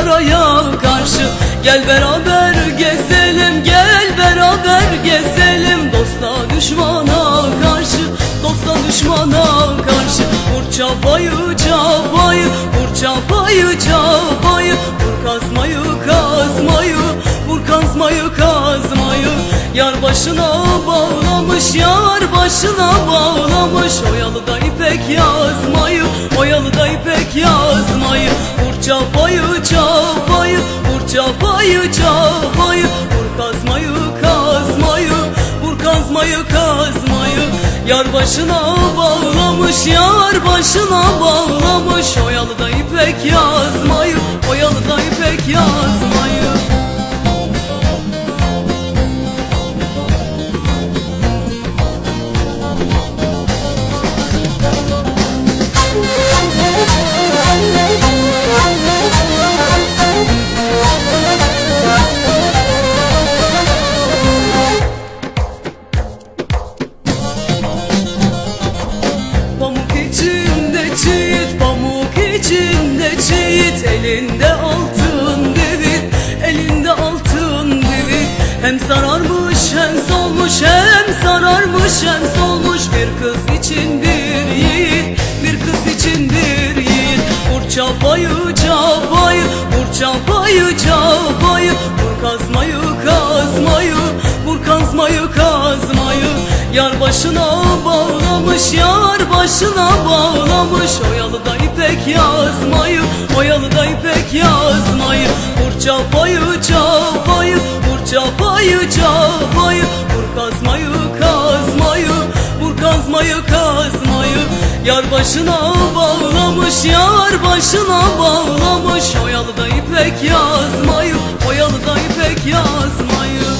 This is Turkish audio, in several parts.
Otur saraya karşı. Gel beraber gezelim Gel beraber gezelim. Dosta düşmana karşı Dosta düşmana karşı. Vur çapayı çapayı Vur çapayı çapayı. Vur kazmayı kazmayı Vur kazmayı kazmayı. Yar başına bağlamış Yar başına bağlamış. Oyalı da ipek yazmayı Oyalı da ipek yazmayı. Vur Vur çapayı çapayı Vur kazmayı kazmayı Vur kazmayı kazmayı. Yar başına bağlamış Yar başına bağlamış Oyalı da ipek yazmayı Oyalı Elinde altın devir, elinde altın devir Hem sararmış hem solmuş, hem sararmış hem solmuş. Bir kız için bir yiğit, bir kız için bir yiğit. Vur çapayı çapayı, vur çapayı çapayı. Vur kazmayı kazmayı, vur kazmayı kazmayı Yar başına bağlamış, yar başına bağlamış. Oyalı da ipek yazmayı, oyalı da ipek yazmayı. Vur çapayı çapayı, vur çapayı çapayı. Vur kazmayı kazmayı, vur kazmayı kazmayı. Yar başına bağlamış, yar başına bağlamış. Oyalı da ipek yazmayı, oyalı da ipek yazmayı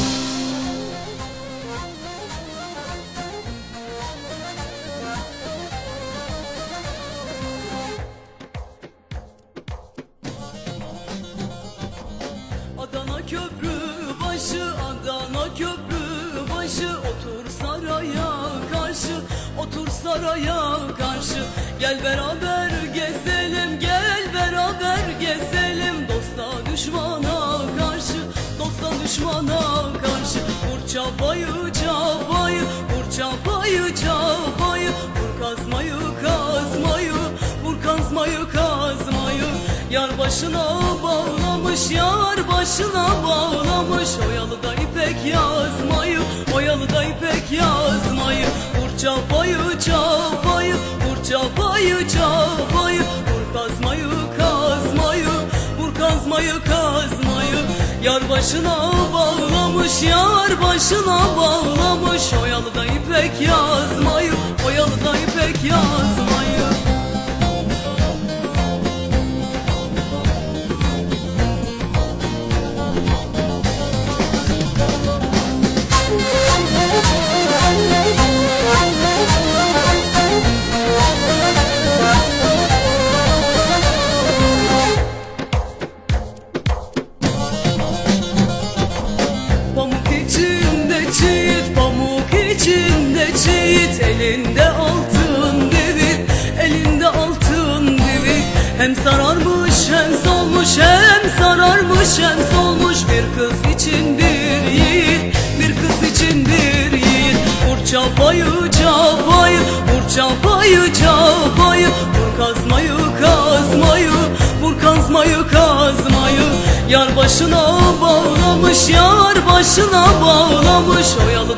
otur saraya karşı. Gel beraber gezelim, gel beraber gezelim. Dosta düşmana karşı, dosta düşmana karşı. Vur çapayı çapayı, vur çapayı çapayı. Vur kazmayı kazmayı, vur kazmayı kazmayı. Yar başına bağlamış, yar başına bağlamış başına bağlamış, yar başına bağlamış. Oyalı da ipek yazmayı, oyalı da ipek yazmayı Elinde altın devir, elinde altın devir. Hem sararmış hem solmuş, hem sararmış hem solmuş. Bir kız için bir yiğit, bir kız için bir yiğit. Vur çapayı çapayı, vur çapayı çapayı Vur kazmayı kazmayı, vur kazmayı kazmayı. Yar başına bağlamış, yar başına bağlamış. Oyalı